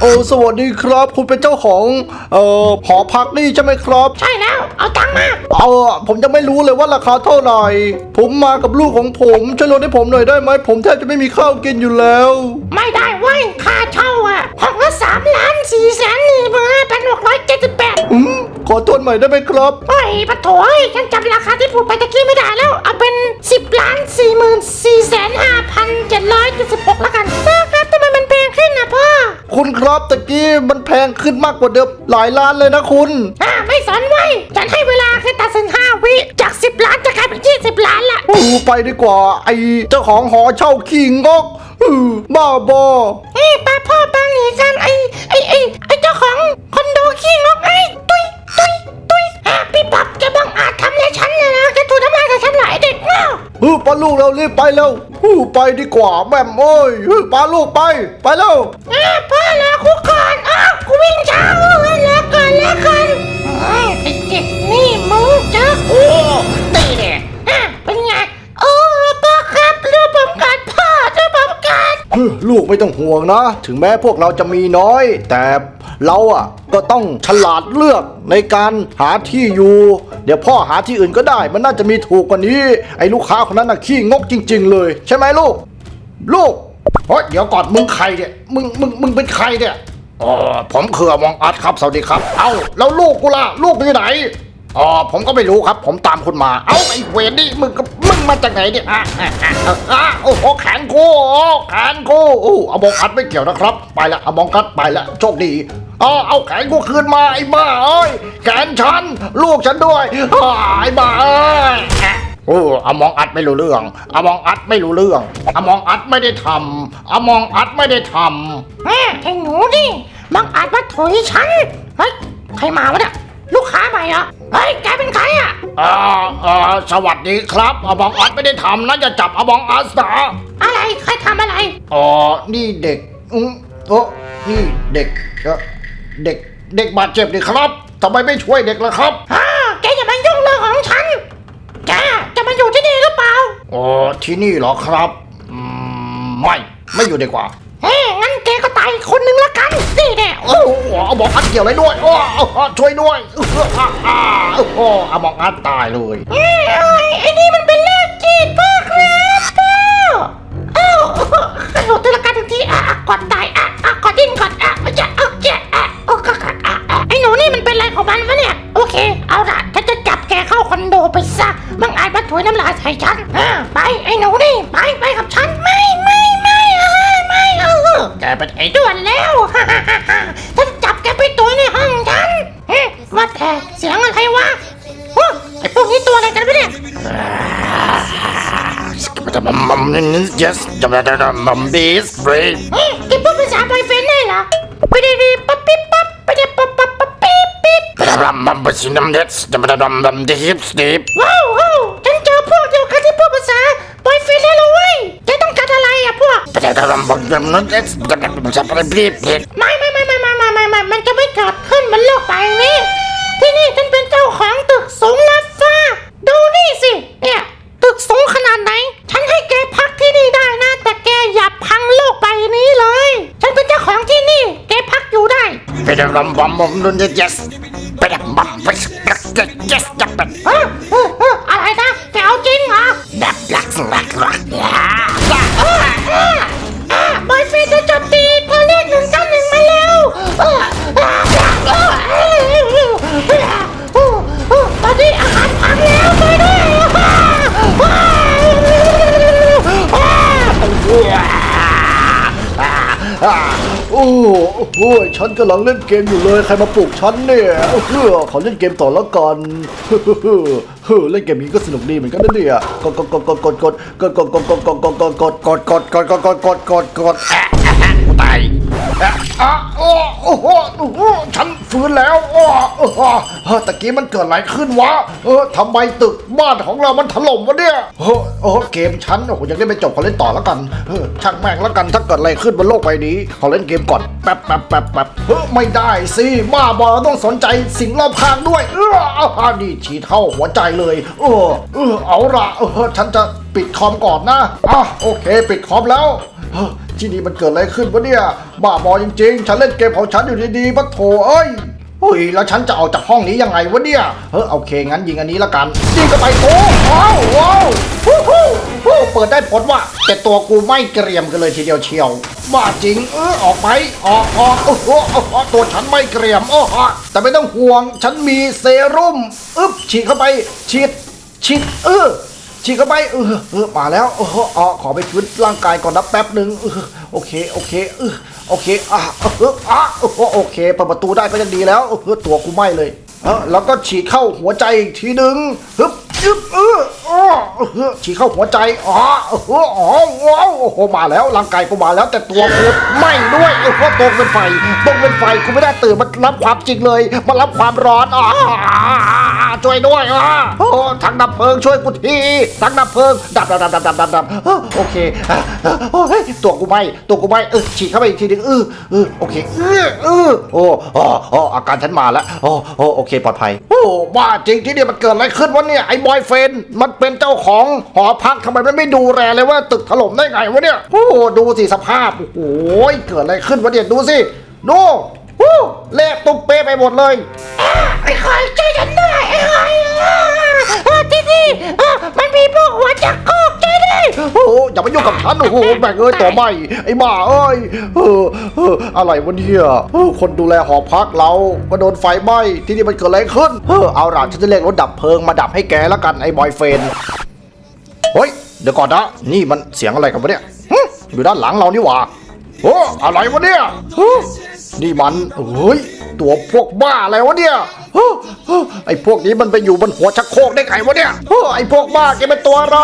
โอ้สวัสดีครับ คุณเป็นเจ้าของเอ่อหอพักนี่ใช่ไหมครับ ใช่แล้ว เอาตังค์มา เอาอะผมยังไม่รู้เลยว่าราคาเท่าไหร่ ผมมากับลูกของผมช่วยลดให้ผมหน่อยได้ไหม ผมแทบจะไม่มีข้าวกินอยู่แล้ว ไม่ได้เว้ยค่าเช่าอะห้องละสามล้านสี่แสนหนึ่งหมื่นพันหกร้อยเจ็ดสิบแปดอืมขอทวนใหม่ได้ไหมครับ โอ้ยปะโถเอ้ยฉันจำราคาที่พูดไปตะกี้ไม่ได้แล้ว เอาเป็นสิบล้านสี่หมื่นสี่ ขึ้นมากกว่าเดิมหลายล้านเลยนะคุณ อ่าไม่สนไว้ยฉันให้เวลาแค่ตัดสินห้าวิ จากสิบล้านจะกลายเป็นยี่สิบล้านละโอ้ไปดีกว่า ไอเจ้าของหอเช่าขี้งกอือบ้าบอ เอ้ยป้าพ่อป้าหนีกันไอ้ไอ้ไอ้ไอ้เจ้าของคอนโดขี้งกไอ้ตุยตุยตุยอะพี่ป๊อปแกบังอาจทำอะไรฉันเลยนะแกถูกทำลายกับฉันหลายเด็กเนาะเออปาลูกเรารีบไปเร็วอือ ไปดีกว่าแม่มเอ้ยเออปาลูกไป ไปเร็วอะพ่อแล้วกูก่อนอ้าวกูวิ่งช้าเว้ยแล้วก่อนแล้วก่อนอ้าวไอ้เด็กนี่มึงเจอกูตีเนี่ย ลูกไม่ต้องห่วงนะ ถึงแม้พวกเราจะมีน้อย แต่เราอะก็ต้องฉลาดเลือกในการหาที่อยู่ เดี๋ยวพ่อหาที่อื่นก็ได้ มันน่าจะมีถูกกว่านี้ ไอ้ลูกค้าคนนั้นน่ะขี้งกจริง ๆ เลย ใช่ไหมลูก ลูกเฮ้ยเดี๋ยวก่อนมึงใครเนี่ยมึงมึงมึงเป็นใครเนี่ยอ๋อผมคืออมองอัดครับสวัสดีครับ เอ้าแล้วลูกกูล่ะลูกกูอยู่ไหนอ๋อผมก็ไม่รู้ครับ ผมตามคุณมา เอ้าไอ้เวรนี่มึงก็ มาจากไหนเนี่ยอะอะอะอะโอ้โหแขนกูโอ้แขนกูโอ้อมองอัดไม่เกี่ยวนะครับ ไปละอมองอัดไปละโชคดีอ๋อเอาแขนกูคืนมาไอ้บ้าเอ้ยแขนฉันลูกฉันด้วยไอ้บ้าเอ้ยโอ้อมองอัดไม่รู้เรื่องอมองอัดไม่รู้เรื่องอมองอัดไม่ได้ทำอมองอัดไม่ได้ทำแม่ไอ้หนูนี่บังอาจมาถุยฉันเฮ้ยใครมาวะเนี่ยลูกค้าใหม่เหรอ เฮ้ย แกเป็นใครอะำอ่าอ่าสวัสดีครับอมองอัดไม่ได้ทำนะจะจับอมองอัดนะอะไรใครทำอะไรอ๋อนี่เด็กอืมโอ้นี่เด็กเอ่อเด็กเด็กบาดเจ็บนี่ครับทำไมไม่ช่วยเด็กล่ะครับฮ่าแกอย่ามายุ่งเรื่องของฉัน แกจะมาอยู่ที่นี่หรือเปล่าอ๋อที่นี่เหรอครับอืมไม่ ไม่อยู่ดีกว่า เฮ้งั้นแกก็ตายคนหนึ่งละกันนี่แน่โอ้โหอมองอัดเกี่ยวอะไรด้วยโอ้โอ้ช่วยด้วยโอ้โหอมองอัดตายเลยเอ้ยเอ้ยไอ้นี่มันเป็นเลือดจีดพ่อครับพ่อเอ้ากระโดดตีละกันทันทีอะก่อนตายอะก่อนดิ้นก่อนอะไม่ใช่เอาแกอะโอ้ก็อะอะไอ้หนูนี่มันเป็นอะไรของมันวะเนี่ยโอเค เอาละฉันจะจับแกเข้าคอนโดไปซะบังอาจมาถุยน้ำลายใส่ฉันไปไอ้หนูนี่ไปไปกับฉันไม่ไม่ แกเป็นไอ้ด่วนแล้วฮ่าฮ่าฮ่าฮ่าฉันจับแกไปตัวในห้องฉันเอ๊ะว่าแต่เสียงอะไรวะโอ้ไอ้พวกนี้ตัวอะไรกันวะเนี่ย yes จะมาจะมัมบีสเบรดเฮ้ยแกพูดภาษาบอยเฟนได้เหรอไปดีดีปั๊บปิ๊บปั๊บไปดีปั๊บปั๊บปั๊บปิ๊บปิ๊บมัมมัมบัชินัมเดสจะมาจะมัมดีฮิปสตีปว้าว นัมเดสจะจะจะไปบีบเด็กไม่ไม่ไม่ไม่ไม่ไม่ไม่ไม่มันจะไม่เกิดขึ้นบนโลกใบนี้ ที่นี่ฉันเป็นเจ้าของตึกสูงลับฟ้า ดูนี่สิ เนี่ยตึกสูงขนาดไหน ฉันให้แกพักที่นี่ได้นะ แต่แกอย่าพังโลกใบนี้เลย ฉันเป็นเจ้าของที่นี่ แกพักอยู่ได้ไปจะมัมบัมบัมนัมเดสไปจะมัมบัสกัสเดสจะเป็น โหฉันกำลังเล่นเกมอยู่เลยใครมาปลุกฉันเนี่ยเฮ้อขอเล่นเกมต่อแล้วกันเฮ้อเฮ้อเล่นเกมนี้ก็สนุกดีเหมือนกันนะเนี่ยกดกดกดกดกดกดกดกดกดกดกดกดกดกดกดกดกดกดกด อะอะโอ้โอ้โหโอ้โหฉันฟื้นแล้วโอ้โอ้โหเฮ้อตะกี้มันเกิดอะไรขึ้นวะเออทำไมตึกบ้านของเรามันถล่มวะเนี่ยโอ้โอ้เกมฉันโอ้โหยังได้ไม่จบขอเล่นต่อแล้วกันเออช่างแม่งแล้วกันถ้าเกิดอะไรขึ้นบนโลกใบนี้ขอเล่นเกมก่อนแป๊บแป๊บแป๊บแป๊บเฮ้ยไม่ได้สิบ้าบอต้องสนใจสิ่งรอบข้างด้วย เอออานี่ฉีดเข้าหัวใจเลย เออเออเอาละเออฉันจะปิดคอมก่อนนะอะโอเค ปิดคอมแล้วเออ ที่นี่มันเกิดอะไรขึ้นวะเนี่ยบ้าบอจริงๆ ฉันเล่นเกมของฉันอยู่ดีๆปะโถเอ้ยเฮ้ยแล้วฉันจะออกจากห้องนี้ยังไงวะเนี่ยเฮ้ยโอเคงั้นยิงอันนี้ละกันยิงก็ไปโอ้ว้าวว้าวฮู้ฮู้ฮู้เปิดได้ผลว่ะแต่ตัวกูไม่เกรียมกันเลยทีเดียวเชียวบ้าจริงเออออกไปออกออกโอ้โหโอ้โหตัวฉันไม่เกรียมโอ้โหแต่ไม่ต้องห่วง ฉันมีเซรุ่มอึ๊บฉีดเข้าไปฉีดฉีดเออ ฉีดเข้าไปเออเออมาแล้วเอออ๋อขอไปฟื้นร่างกายก่อนนะแป๊บหนึ่งเออโอเคโอเคเออโอเคอะเอออะเออโอเคเปิดประตูได้ก็ยังดีแล้วเออตัวกูไหม้เลยเออแล้วก็ฉีดเข้าหัวใจอีกทีหนึ่งฮึบยึบเอออ๋อเออฉีดเข้าหัวใจอ๋อเอออ๋อว้าวโอ้โหมาแล้วร่างกายกูมาแล้วแต่ตัวกูไหม้ด้วยเออเพราะตรงเป็นไฟตรงเป็นไฟกูไม่ได้ตื่นมารับความจริงเลยมารับความร้อนอ๋อ ช่วยด้วยอะโอ้ถังดับเพลิงช่วยกูทีถังดับเพลิงดับดับดับดับดับดับดับโอเคโอ้ยตัวกูไหม่ตัวกูไหม่เออฉีดเข้าไปอีกทีหนึงเออเออโอเคเออเออโอ้โอ้โอ้อาการฉันมาแล้วโอ้โอ้โอเคปลอดภัยโอ้บ้าจริงที่เนี่ยมันเกิดอะไรขึ้นวะเนี่ยไอ้บอยเฟนมันเป็นเจ้าของหอพักทำไมมันไม่ดูแลเลยว่าตึกถล่มได้ไงวะเนี่ยโอ้ดูสิสภาพโอ้โหเกิดอะไรขึ้นวะเนี่ยดูสิดูเละตุ้มเป๊ะไปหมดเลยไอ้คอยช่วยฉัน อ่าที่นี่อ่ามันมีพวกหัวจักรโคกช่วยด้วยโอ้โหอย่ามายุ่งกับฉันโอ้โหแบ่งเอ้ยตัวไม่ไอ้บ้าเอ้ยเออเอออะไรวะเนี่ยเออคนดูแลหอพักเราก็โดนไฟไหม้ที่นี่มันเกิดอะไรขึ้นเออเอาล่ะฉันจะเรียกรถดับเพลิงมาดับให้แกแล้วกันไอ้บอยเฟนเฮ้ยเดี๋ยวก่อนนะนี่มันเสียงอะไรกันวะเนี่ยหึอยู่ด้านหลังเรานี่หว่าโอ้อะไรวะเนี่ยนี่มันเฮ้ย ตัวพวกบ้าอะไรวะเนี่ยฮะฮะไอ้พวกนี้มันไปอยู่บนหัวชักโครกได้ไงวะเนี่ยฮะไอ้พวกบ้าแกเป็นตัวอะไร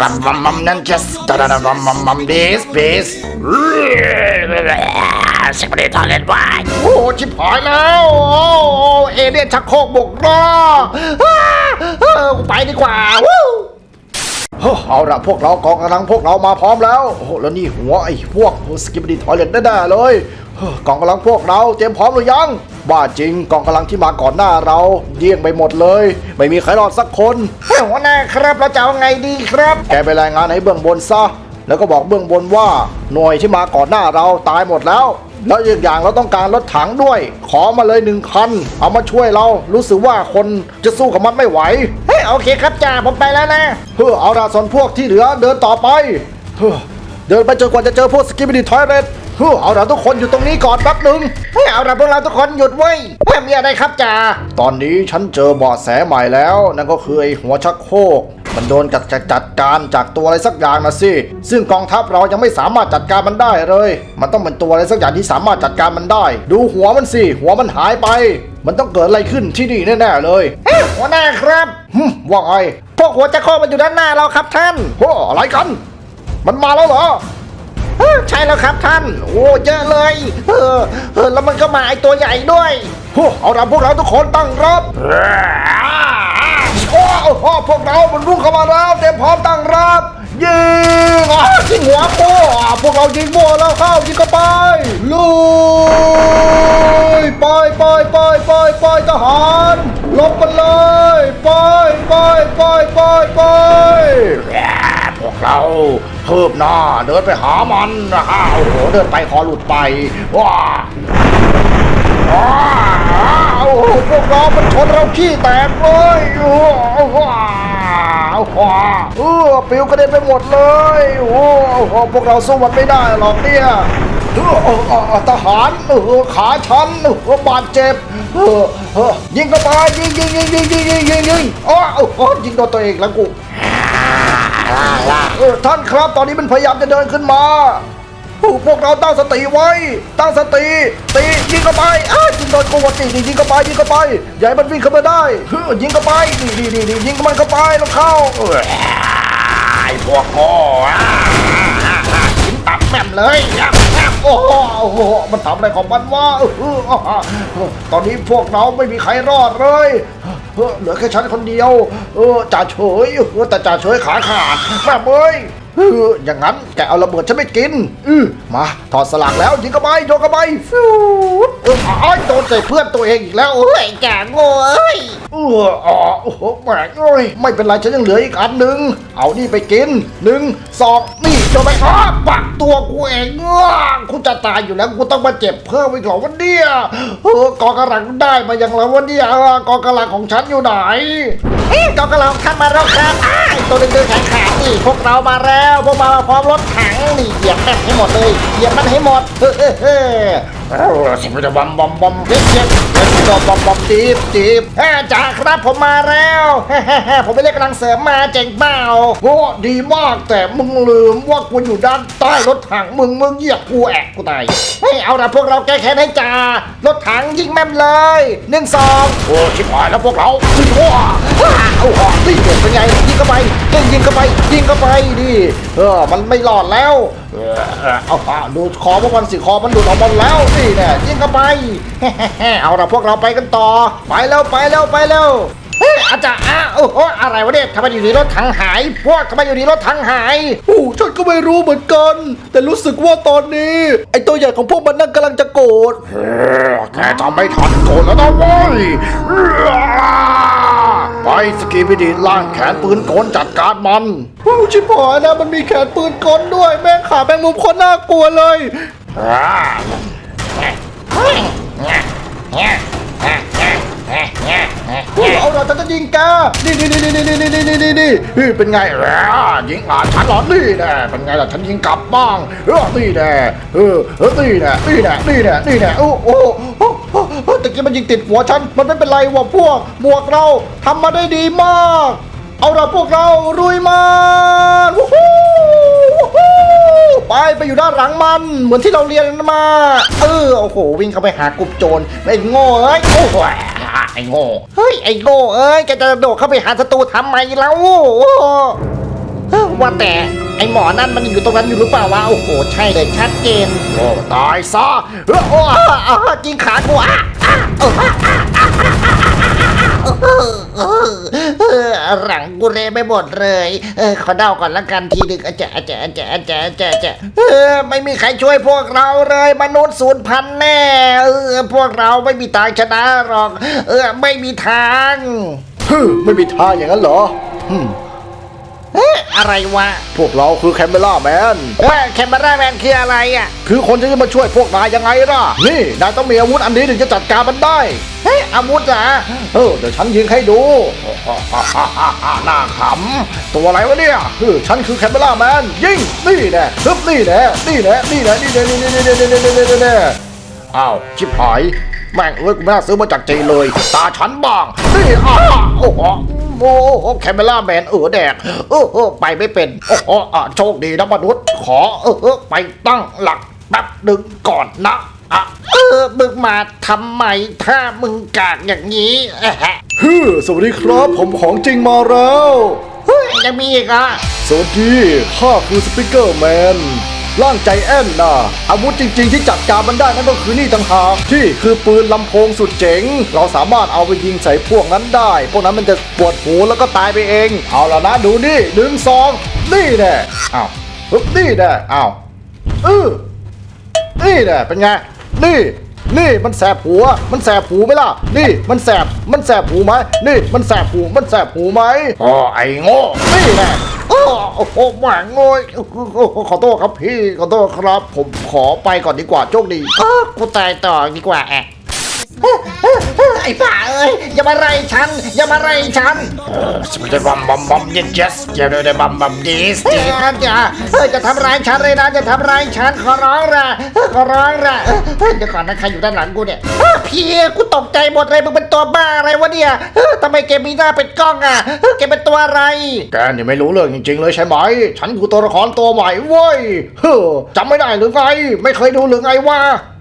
มัมมัมนั่น just มัมมัมมัม this this สิบนาทีทอดเล่นไว้โอ้ชิบหายแล้วโอ้เอเลี่ยนชักโครกบกรอกอ้าเออกูไปดีกว่าวู้เฮ้อเอาละพวกเรากองกำลังพวกเรามาพร้อมแล้ว โอ้โหแล้วนี่หัวไอ้พวกสกิปดีทอยเล็ตแน่ๆเลยเฮ้อ กองกำลังพวกเราเตรียมพร้อมหรือยังบ้าจริงกองกำลังที่มาก่อนหน้าเราเยี่ยงไปหมดเลย ไม่มีใครรอดสักคนเฮ้ยหัวหน้าครับเราจะเอาไงดีครับ แกไปรายงานให้เบื้องบนซะแล้วก็บอกเบื้องบนว่าหน่วยที่มาก่อนหน้าเราตายหมดแล้ว แล้วอีกอย่างเราต้องการรถถังด้วย ขอมาเลยหนึ่งคัน เอามาช่วยเรา รู้สึกว่าคนจะสู้กับมันไม่ไหว เฮ้ยโอเคครับจ่าผมไปแล้วนะเพื่อเอาราส่วนพวกที่เหลือเดินต่อไปเฮ้อเดินไปจนกว่าจะเจอพวกสกิปปี้ทอยเรตเฮ้อเอาละทุกคนอยู่ตรงนี้ก่อนแป๊บหนึ่งเฮ้ยเอาละพวกเราทุกคนหยุดไว้ยเฮ้ยมีอะไรครับจ่าตอนนี้ฉันเจอเบาะแสใหม่แล้ว นั่นก็คือไอ้หัวชักโครกมันโดนจัดจัดจัดการจากตัวอะไรสักอย่างนะสิ ซึ่งกองทัพเรายังไม่สามารถจัดการมันได้เลย มันต้องเป็นตัวอะไรสักอย่างที่สามารถจัดการมันได้ ดูหัวมันสิ หัวมันหายไป มันต้องเกิดอะไรขึ้นที่นี่แน่ๆเลยเฮ้ยหัวหน้าครับหึว่าไงพวกหัวจักรโคกมันอยู่ด้านหน้าเราครับท่านโอ้อะไรกัน มันมาแล้วเหรอ เออใช่แล้วครับท่าน โอ้เยอะเลย เออเออแล้วมันก็มาไอตัวใหญ่ด้วยโอ้เอาละพวกเราทุกคนตั้งรับโอ้โหพวกเรามันรุ่งเข้ามาแล้วเตรียมพร้อมตั้งรับยิงอะยิงหัวโป้พวกเรายิงมั่วแล้วเข้ายิงเข้าไปลุยไปไปไปไปไปทหารลบกันเลยไปไปไปไปไปพวกเรา เพิ่มหน้า เดินไปหามันนะฮะโอ้โหเดินไปคอหลุดไปว้าอ้าวพวกเรามันชนเราขี้แตกเลยว้าว้าว้าเออปิวกระเด็นไปหมดเลยโอ้โหพวกเราสู้มันไม่ได้หรอกเนี่ยเออทหารเออขาฉันเออบาดเจ็บเออเออยิงเข้ายิงยิงยิงยิงยิงยิงยิงยิงอ้าวอ้ยิงโดนตัวเองแล้วกู เออท่านครับตอนนี้มันพยายามจะเดินขึ้นมาพวกเราตั้งสติไว้ ตั้งสติ ตียิงเข้าไปอ้ายิงโดนกูวะตียิงเข้าไปยิงเข้าไปอย่าให้มันวิ่งเข้ามาได้เฮ้ยิงเข้าไปนี่นี่นี่นี่ยิงมันเข้าไปแล้วเข้าไอ้พวกโง่ยิงตับแม่มเลยแมมโอ้โหโอ้โหมันทำอะไรของมันวะตอนนี้พวกเราไม่มีใครรอดเลย เออเหลือแค่ฉันคนเดียว เออจ่าเฉยเออแต่จ่าเฉยขาขาดแม่เบ้ยเอออย่างนั้นแกเอาระเบิดฉันไม่กินอือมาถอดสลักแล้วยิงกระไปโยนกระไปฟิวเอออ้อยโดนใส่เพื่อนตัวเองอีกแล้วโอ้ยแกโง่เอ้ยเอออ๋อโอ้โหแหมเอ้ยไม่เป็นไรฉันยังเหลืออีกอันหนึ่งเอานี่ไปกินหนึ่งสองนี่โยนไปอ้าปักตัวกูเองอ้ากูจะตายอยู่แล้วกูต้องมาเจ็บเพิ่มอีกเหรอวันเนี้ยเออกองกระหลังได้มาอย่างไรวันเนี้ยกองกระหลังของฉันอยู่ไหนเฮ้ยกองกำลังท่านมาแล้วครับอ้ายตัวดึงๆแข็งๆนี่พวกเรามาแล้วพวกมาพร้อมรถถังนี่เหยียบแม่งให้หมดเลยเหยียบมันให้หมดเฮ้ยเฮ้ยเฮ้ยเออสิมันจะบอมบอมบอมเจ็บเจ็บเจ็บอมบอมจีบจีบอ่าจ่าครับผมมาแล้วเฮ้ยๆๆผมไปเรียกกำลังเสริมมาเจ๋งเปล่าโอ้ดีมากแต่มึงลืมว่ากูอยู่ด้านใต้รถถังมึงมึงเหยียบกูแอกกูตายเฮ้ยเอาละพวกเราแก้แค้นให้จ่ารถถังยิงแม่มเลยหนึ่งสองโอ้ชิบหายแล้วพวกเราขึ้นหัวเอาหัวนี่เด็เป็นไงยิงเข้าไปยิงยิงเข้าไปยิงเข้าไปดิเออมันไม่รอดแล้ว เออเออเอาเอาดูคอพวกมันสิคอมันหลุดออกมาแล้วนี่แน่ยิงเข้าไปเอาละพวกเราไปกันต่อ ไปแล้วไปแล้วไปแล้วเฮ้ยอาจารย์อ้าโอ้โหอะไรวะเนี่ยทำไมอยู่ดีรถถังหาย พวกทำไมอยู่ดีรถถังหายโอ้ฉันก็ไม่รู้เหมือนกัน แต่รู้สึกว่าตอนนี้ ไอ้ตัวใหญ่ของพวกมันนั่นกำลังจะโกรธแกทำไม่ทันโกรธแล้วนะเว้ยไป สกีพิดีล่างแขนปืนโกนจัดการมันโอ้ชิบหายนะมันมีแขนปืนกลด้วย แม่งขาแมงมุมคนน่ากลัวเลยเอาเราจะยิงแกนี่นี่นี่นี่นี่นี่นี่นี่นี่นี่เป็นไงล่ะยิงอะฉันเหรอนี่แน่เป็นไงล่ะฉันยิงกลับบ้างเออนี่แน่เออเออนี่แน่นี่แน่นี่แน่นี่แน่โอ้โอ้ โอ้โอ้ตะกี้มันยิงติดหัวฉัน มันไม่เป็นไรว่ะพวก บวกเราทำมาได้ดีมาก เอาละพวกเรารุยมันวู้ฮู้วู้ฮู้ไปไปอยู่ด้านหลังมัน เหมือนที่เราเรียนมา เออโอ้โห วิ่งเข้าไปหากลุ่มโจรไอ้โง่เอ้ยโอ้โหไอ้โง่เฮ้ยไอ้โง่เอ้ยแกจะโดดเข้าไปหาศัตรูทำไมแล้วเฮ้ยว่าแต่ ไอ้หมอนั่นมันอยู่ตรงนั้นอยู่หรือเปล่าวะโอ้โหใช่เลยชัดเจนโอ้ตายซะเออโอ้อะอะจริงขากูอะอะเอออะอะอะเออเออเออหลังกูเละไปหมดเลย เออขอเดาก่อนละกันทีหนึ่งอาจจะอาจจะอาจจะอาจจะอาจจะอาจะเออไม่มีใครช่วยพวกเราเลย มนุษย์ศูนย์พันแน่ เออพวกเราไม่มีทางชนะหรอก เออไม่มีทางฮึไม่มีทางอย่างนั้นเหรอฮึ อ๊ะอะไรวะ พวกเราคือแคมเมล่าแมนเฮ้ยแคมเบราแมนคืออะไรอะ คือคนที่จะมาช่วยพวกนายยังไงล่ะ นี่นายต้องมีอาวุธอันนี้ถึงจะจัดการมันได้ เฮ้ยอาวุธเหรอเออเดี๋ยวฉันยิงให้ดูหน้าขำตัวอะไรวะเนี่ยคือฉันคือแคมเบล่าแมนยิงนี่แน่ฮึบนี่แน่นี่แน่นี่แน่นี่แน่นี่แน่นี่แน่นี่แน่นี่แน่นี่แน่อ้าวชิบหายแม่งเอ้ยกูไม่น่าซื้อมาจากจีนเลย ตาฉันบ้างนี่อ้าโอ้โห โอ้โหแคมเบล่าแมนเออแดกเออเออไปไม่เป็น โอ้โหอะโชคดีนะมนุษย์ ขอเออเออไปตั้งหลักแป๊บหนึ่งก่อนนะอะเออมึงมาทำไมถ้ามึงกากอย่างนี้เอ๊ะฮึสวัสดีครับผมของจริงมาแล้วเฮ้ยยังมีอีกอะสวัสดีข้าคือสปิเกอร์แมน ร่างใจแอนนะอาวุธจริง ๆ ที่จัดการมันได้นั่นก็คือนี่ต่างหากที่คือปืนลำโพงสุดเจ๋ง เราสามารถเอาไปยิงใส่พวกนั้นได้ พวกนั้นมันจะปวดหูแล้วก็ตายไปเอง เอาแล้วนะดูนี่หนึ่งสองนี่แน่อ้าวนี่แน่อ้าวเออนี่แน่เป็นไงนี่ นี่มันแสบหัว มันแสบหูไหมล่ะ นี่มันแสบ มันแสบหูไหมนี่มันแสบหู มันแสบหูไหมอ๋อไอ้โง่นี่แน่โอ้โหหวังโง่ยขอโทษครับพี่ ขอโทษครับ ผมขอไปก่อนดีกว่าโชคดีเออกูตายต่อดีกว่าแอะ ไอ้ป่าเอ้ยอย่ามาไล่ฉันอย่ามาไล่ฉันสมัยบัมบัมบัมเยสเยสเดี๋ยวเดี๋ยวบัมบัมเยสเฮ้ยอย่าเฮ้ยจะทำร้ายฉันเลยนะจะทำร้ายฉันขอร้องละขอร้องละเดี๋ยวก่อนนะใครอยู่ด้านหลังกูเนี่ยเฮ้ยพี่กูตกใจหมดเลยมึงเป็นตัวบ้าอะไรวะเนี่ยทำไมแกมีหน้าเป็นกล้องอะแกเป็นตัวอะไรแกนี่ไม่รู้เรื่องจริง ๆ เลยใช่ไหม ฉันคือตัวละครตัวใหม่เว้ยจำไม่ได้หรือไงไม่เคยดูหรือไงวะ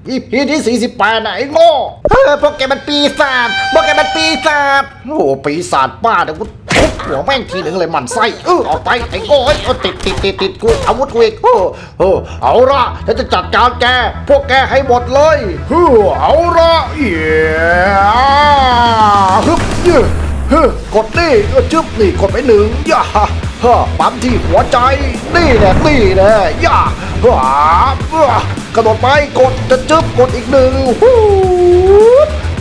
อีพีที่ 48นะไอ้โง่เฮ้ยพวกแกมันปีศาจพวกแกมันปีศาจโอ้โหปีศาจป้าเดี๋ยวกูทุบหัวแม่งทีหนึ่งเลยมันไส้เออออกไปไอ้โง่เอ้ยเอาติดติดติดติดกูอาวุธกูอีกเออเออเอาละฉันจะจัดการแก พวกแกให้หมดเลยเฮ้อเอาละเย้ฮึบเย้ฮึกดนี่เออจึ๊บนี่กดไปหนึ่งย่าฮ่าเฮ้อปั๊มที่หัวใจนี่แน่นี่แน่ย่าว้าว้า กระโดดไปกดจะจึ๊บกดอีกหนึ่งฮู้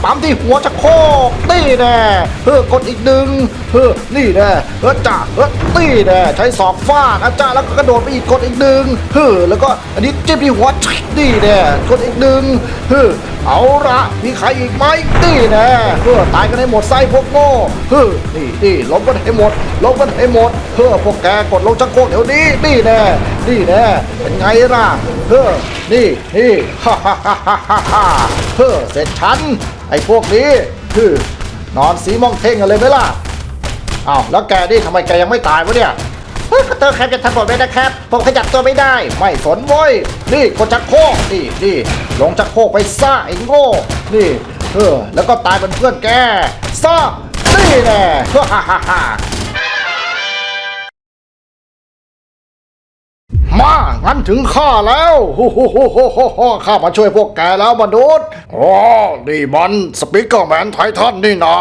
ปั๊มที่หัวจะโคกนี่แน่เฮ้อกดอีกหนึ่งเฮ้อนี่แน่เฮ้อจ่าเฮ้อนี่แน่ใช้ศอกฟาดอาจารย์แล้วก็กระโดดไปอีกกดอีกหนึ่งเฮ้อแล้วก็อันนี้จิ้มที่หัวนี่แน่กดอีกหนึ่งเฮ้อเอาละมีใครอีกไหมนี่แน่เฮ้อตายกันให้หมดไส้พวกโง่เฮ้อนี่นี่ล้มกันให้หมดล้มกันให้หมดเฮ้อพวกแกกดลงชักโครกเดี๋ยวนี้นี่แน่นี่แน่เป็นไงล่ะเฮ้อนี่นี่ฮ่าฮ่าฮ่าฮ่าฮ่าเฮ้อเสร็จฉันไอ้พวกนี้คือนอนสีมองเท่งกันเลยไหมล่ะอ้าวแล้วแกนี่ทำไมแกยังไม่ตายวะเนี่ยเฮ้ยเตอร์แครับจะทำผมเลยนะครับ ผมขยับตัวไม่ได้ ไม่สนเว้ย นี่กดชักโคกนี่นี่ลงชักโคกไปซ่าไอ้โง่ นี่ เออ แล้วก็ตายเป็นเพื่อนแกซ่านี่แน่ฮ่าฮ่าฮ่า มา งั้นถึงข้าแล้วฮู้ฮู้ฮู้ฮู้ฮู้ข้ามาช่วยพวกแกแล้วมนุษย์อ๋อนี่มันสปิกเกอร์แมนไททันนี่นา